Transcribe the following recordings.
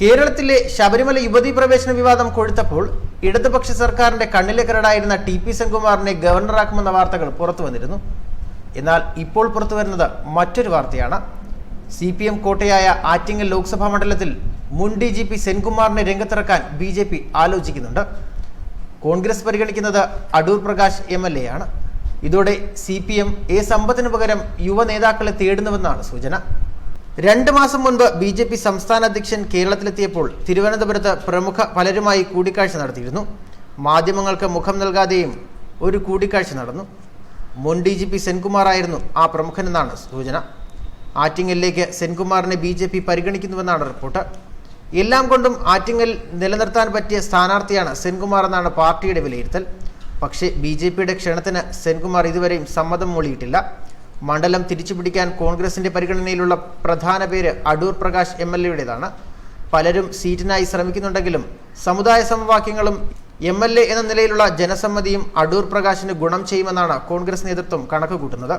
കേരളത്തിലെ ശബരിമല യുവതീ പ്രവേശന വിവാദം കൊഴുത്തപ്പോൾ ഇടതുപക്ഷ സർക്കാരിന്റെ കണ്ണിലെ കരടായിരുന്ന ടി പി സെൻകുമാറിനെ ഗവർണറാക്കുമെന്ന വാർത്തകൾ പുറത്തു വന്നിരുന്നു. എന്നാൽ ഇപ്പോൾ പുറത്തു വരുന്നത് മറ്റൊരു വാർത്തയാണ്. സി പി എം കോട്ടയായ ആറ്റിങ്ങൽ ലോക്സഭാ മണ്ഡലത്തിൽ മുൻ ഡി ജി പി സെൻകുമാറിനെ രംഗത്തിറക്കാൻ ബി ജെ പി ആലോചിക്കുന്നുണ്ട്. കോൺഗ്രസ് പരിഗണിക്കുന്നത് Adoor Prakash M L A ആണ്. ഇതോടെ സി പി എം എ സമ്പത്തിന് പകരം യുവ നേതാക്കളെ തേടുന്നുവെന്നാണ് സൂചന. രണ്ട് മാസം മുൻപ് ബി ജെ പി സംസ്ഥാന അധ്യക്ഷൻ കേരളത്തിലെത്തിയപ്പോൾ തിരുവനന്തപുരത്ത് പ്രമുഖ പലരുമായി കൂടിക്കാഴ്ച നടത്തിയിരുന്നു. മാധ്യമങ്ങൾക്ക് മുഖം നൽകാതെയും ഒരു കൂടിക്കാഴ്ച നടന്നു. മുൻ ഡി ജി പി സെൻകുമാറായിരുന്നു ആ പ്രമുഖനെന്നാണ് സൂചന. ആറ്റിങ്ങലിലേക്ക് സെൻകുമാറിനെ ബി ജെ പി പരിഗണിക്കുന്നുവെന്നാണ് റിപ്പോർട്ട്. എല്ലാം കൊണ്ടും ആറ്റിങ്ങൽ നിലനിർത്താൻ പറ്റിയ സ്ഥാനാർത്ഥിയാണ് സെൻകുമാർ എന്നാണ് പാർട്ടിയുടെ വിലയിരുത്തൽ. പക്ഷേ ബി ജെ പിയുടെ ക്ഷണത്തിന് സെൻകുമാർ ഇതുവരെയും സമ്മതം മൊഴിയിട്ടില്ല മണ്ഡലം തിരിച്ചുപിടിക്കാൻ കോൺഗ്രസിന്റെ പരിഗണനയിലുള്ള പ്രധാന പേര് അടൂർ പ്രകാശ് എം എൽ എയുടേതാണ്. പലരും സീറ്റിനായി ശ്രമിക്കുന്നുണ്ടെങ്കിലും സമുദായ സമവാക്യങ്ങളും എം എൽ എ എന്ന നിലയിലുള്ള ജനസമ്മതിയും അടൂർ പ്രകാശിന് ഗുണം ചെയ്യുമെന്നാണ് കോൺഗ്രസ് നേതൃത്വം കണക്ക് കൂട്ടുന്നത്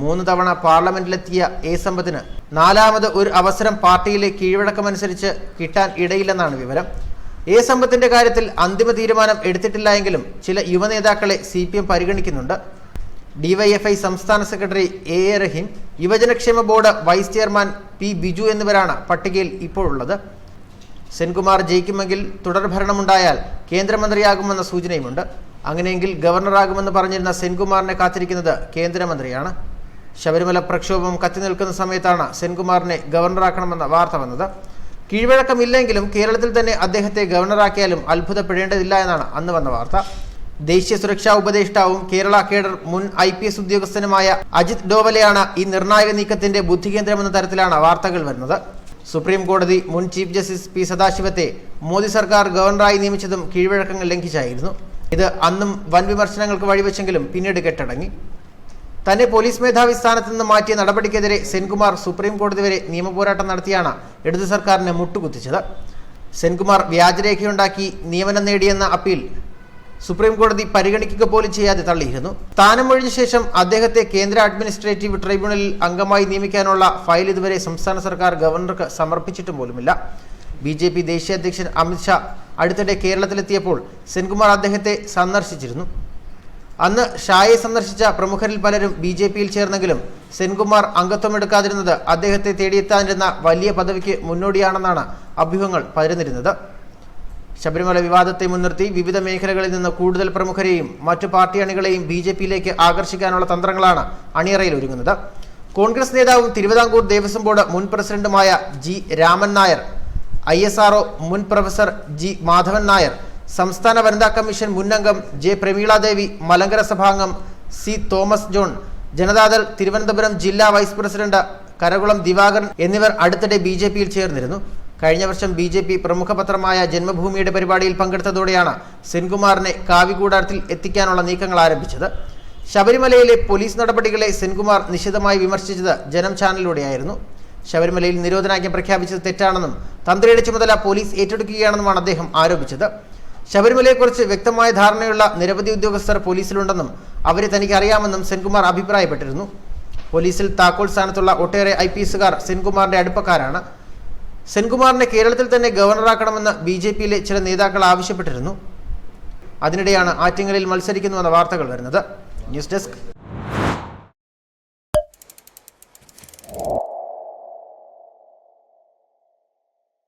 മൂന്ന് തവണ പാർലമെന്റിലെത്തിയ എ സമ്പത്തിന് നാലാമത് ഒരു അവസരം പാർട്ടിയിലെ കീഴ്വഴക്കമനുസരിച്ച് കിട്ടാൻ ഇടയില്ലെന്നാണ് വിവരം. എ സമ്പത്തിന്റെ കാര്യത്തിൽ അന്തിമ തീരുമാനം എടുത്തിട്ടില്ല എങ്കിലും ചില യുവനേതാക്കളെ സി പി എം പരിഗണിക്കുന്നുണ്ട്. ഡിവൈഎഫ്ഐ സംസ്ഥാന secretary A A Rahim യുവജനക്ഷേമ board vice chairman P Biju എന്നിവരാണ് പട്ടികയിൽ ഇപ്പോഴുള്ളത്. സെൻകുമാർ ജയിക്കുമെങ്കിൽ തുടർഭരണമുണ്ടായാൽ കേന്ദ്രമന്ത്രിയാകുമെന്ന സൂചനയുമുണ്ട്. അങ്ങനെയെങ്കിൽ ഗവർണറാകുമെന്ന് പറഞ്ഞിരുന്ന സെൻകുമാറിനെ കാത്തിരിക്കുന്നത് കേന്ദ്രമന്ത്രിയാണ്. ശബരിമല പ്രക്ഷോഭം കത്തി നിൽക്കുന്ന സമയത്താണ് സെൻകുമാറിനെ ഗവർണറാക്കണമെന്ന വാർത്ത വന്നത്. കീഴ്വഴക്കമില്ലെങ്കിലും കേരളത്തിൽ തന്നെ അദ്ദേഹത്തെ ഗവർണറാക്കിയാലും അത്ഭുതപ്പെടേണ്ടതില്ല എന്നാണ് അന്ന് വന്ന വാർത്ത. ദേശീയ സുരക്ഷാ ഉപദേഷ്ടാവും കേരള കേഡർ മുൻ ഐ പി എസ് ഉദ്യോഗസ്ഥനുമായ അജിത് ഡോവലെയാണ് ഈ നിർണായക നീക്കത്തിന്റെ ബുദ്ധികേന്ദ്രമെന്ന തരത്തിലാണ് വാർത്തകൾ വരുന്നത്. സുപ്രീം കോടതി മുൻ ചീഫ് ജസ്റ്റിസ് പി സദാശിവത്തെ മോദി സർക്കാർ ഗവർണറായി നിയമിച്ചതും കീഴ്വഴക്കങ്ങൾ ലംഘിച്ചായിരുന്നു. ഇത് അന്നും വൻ വിമർശനങ്ങൾക്ക് വഴിവെച്ചെങ്കിലും പിന്നീട് കെട്ടടങ്ങി. തന്നെ പോലീസ് മേധാവി സ്ഥാനത്ത് നിന്ന് മാറ്റിയ നടപടിക്കെതിരെ സെൻകുമാർ സുപ്രീം കോടതി വരെ നിയമപോരാട്ടം നടത്തിയാണ് ഇടതു സർക്കാരിനെ മുട്ടുകുത്തിച്ചത്. സെൻകുമാർ വ്യാജരേഖയുണ്ടാക്കി നിയമനം നേടിയെന്ന അപ്പീൽ സുപ്രീം കോടതി പരിഗണിക്കുക പോലും ചെയ്യാതെ തള്ളിയിരുന്നു. സ്ഥാനമൊഴിഞ്ഞ ശേഷം അദ്ദേഹത്തെ കേന്ദ്ര അഡ്മിനിസ്ട്രേറ്റീവ് ട്രൈബ്യൂണലിൽ അംഗമായി നിയമിക്കാനുള്ള ഫയൽ ഇതുവരെ സംസ്ഥാന സർക്കാർ ഗവർണർക്ക് സമർപ്പിച്ചിട്ടും പോലുമില്ല. ബി ജെ പി ദേശീയ അധ്യക്ഷൻ അമിത്ഷാ അടുത്തിടെ കേരളത്തിലെത്തിയപ്പോൾ സെൻകുമാർ അദ്ദേഹത്തെ സന്ദർശിച്ചിരുന്നു. അന്ന് ഷായെ സന്ദർശിച്ച പ്രമുഖരിൽ പലരും ബി ജെ പിയിൽ ചേർന്നെങ്കിലും സെൻകുമാർ അംഗത്വമെടുക്കാതിരുന്നത് അദ്ദേഹത്തെ തേടിയെത്താനിരുന്ന വലിയ പദവിക്ക് മുന്നോടിയാണെന്നാണ് അഭ്യൂഹങ്ങൾ പരന്നിരുന്നത് ശബരിമല വിവാദത്തെ മുൻനിർത്തി വിവിധ മേഖലകളിൽ നിന്ന് കൂടുതൽ പ്രമുഖരെയും മറ്റു പാർട്ടി അണികളെയും ബി ജെ പിയിലേക്ക് ആകർഷിക്കാനുള്ള തന്ത്രങ്ങളാണ് അണിയറയിൽ ഒരുങ്ങുന്നത്. കോൺഗ്രസ് നേതാവും തിരുവിതാംകൂർ ദേവസ്വം ബോർഡ് മുൻ പ്രസിഡന്റുമായ G Raman Nair I S R O മുൻ പ്രൊഫസർ ജി മാധവൻ നായർ സംസ്ഥാന വനിതാ കമ്മീഷൻ മുൻ അംഗം ജെ പ്രമീളാദേവി മലങ്കര സഭാംഗം സി തോമസ് ജോൺ ജനതാദൾ തിരുവനന്തപുരം ജില്ലാ വൈസ് പ്രസിഡന്റ് കരകുളം ദിവാകരൻ എന്നിവർ അടുത്തിടെ ബി ജെ പിയിൽ ചേർന്നിരുന്നു. കഴിഞ്ഞ വർഷം ബി ജെ പി പ്രമുഖ പത്രമായ ജന്മഭൂമിയുടെ പരിപാടിയിൽ പങ്കെടുത്തതോടെയാണ് സെൻകുമാറിനെ കാവികൂടാരത്തിൽ എത്തിക്കാനുള്ള നീക്കങ്ങൾ ആരംഭിച്ചത്. ശബരിമലയിലെ പോലീസ് നടപടികളെ സെൻകുമാർ നിശിതമായി വിമർശിച്ചത് ജനം ചാനലിലൂടെയായിരുന്നു. ശബരിമലയിൽ നിരോധനാജ്ഞ പ്രഖ്യാപിച്ചത് തെറ്റാണെന്നും തന്ത്രിയുടെ ചുമതല പോലീസ് ഏറ്റെടുക്കുകയാണെന്നുമാണ് അദ്ദേഹം ആരോപിച്ചത്. ശബരിമലയെക്കുറിച്ച് വ്യക്തമായ ധാരണയുള്ള നിരവധി ഉദ്യോഗസ്ഥർ പോലീസിലുണ്ടെന്നും അവരെ തനിക്ക് അറിയാമെന്നും സെൻകുമാർ അഭിപ്രായപ്പെട്ടിരുന്നു. പോലീസിൽ താക്കോൽ സ്ഥാനത്തുള്ള ഒട്ടേറെ ഐ പി എസുകാർ സെൻകുമാറിന്റെ അടുപ്പക്കാരാണ്. സെൻകുമാറിനെ കേരളത്തിൽ തന്നെ ഗവർണറാക്കണമെന്ന് ബി ജെ പിയിലെ ചില നേതാക്കൾ ആവശ്യപ്പെട്ടിരുന്നു. അതിനിടെയാണ് ആറ്റിങ്ങലിൽ മത്സരിക്കുന്നുവെന്ന വാർത്തകൾ വരുന്നത്. News desk